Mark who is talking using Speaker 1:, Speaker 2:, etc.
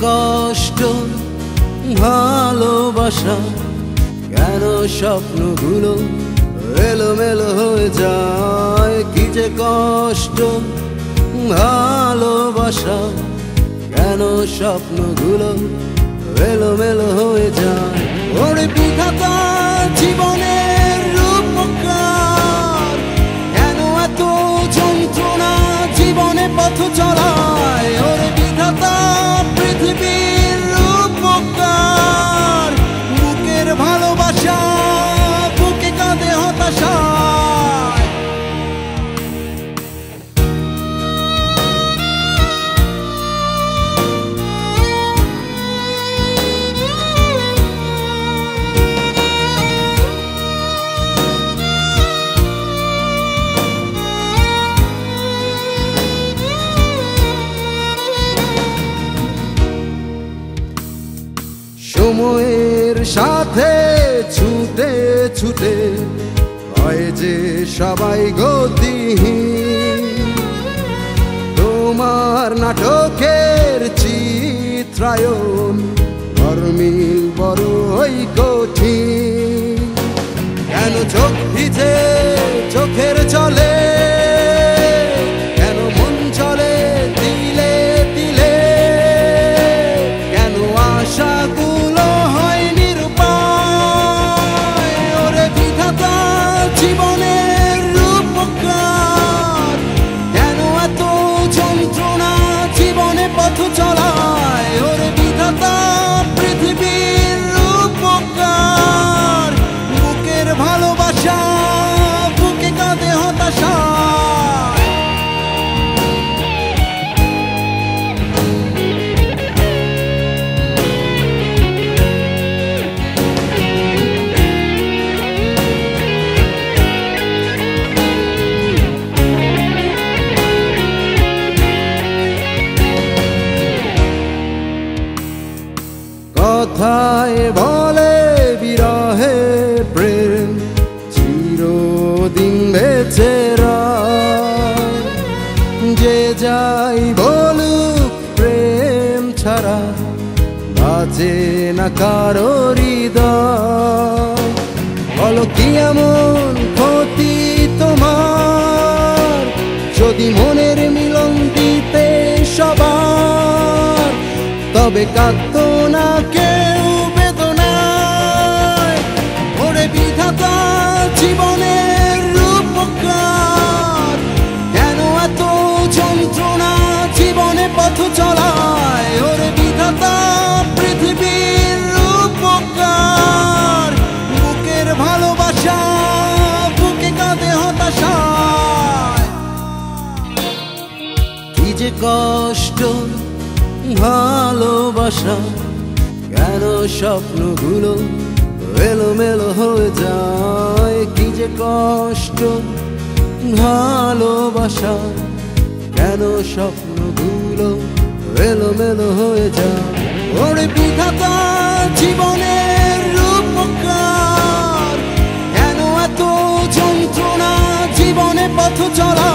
Speaker 1: কষ্ট, ভালোবাসা, কেন স্বপ্নগুলো এলোমেলো হয়ে যায়? কি যে কষ্ট, ভালোবাসা, কেন স্বপ্নগুলো এলোমেলো হয়ে যায়? ওরে বিধাতা সময়ের সাথে ছুটে ছুটে হয় যে সবাই গতিহীন। তোমার নাটকের চিত্রায়ন ধর্মিল বড়ই কঠিন। কেন চোখ ভিজে বাজে না কারও হৃদয়? বলো কি এমন ক্ষতি তোমার? যদি মনের মিলন দিতে সবার, তবে কাঁদত না কেউ, বেদনায় ওরে বিধাতা জীবনের রূপকার। কেন এত যন্ত্রণা জীবনে পথ কষ্ট, ভালোবাসা, কেন স্বপ্নগুলো এলোমেলো হয়ে যায়? কি যে কষ্ট, ভালোবাসা, কেন স্বপ্নগুলো এলোমেলো হয়ে যায়? ওরে বিধাতা, জীবনের রূপকার, কেন এত যন্ত্রণা? জীবনে পথ চলা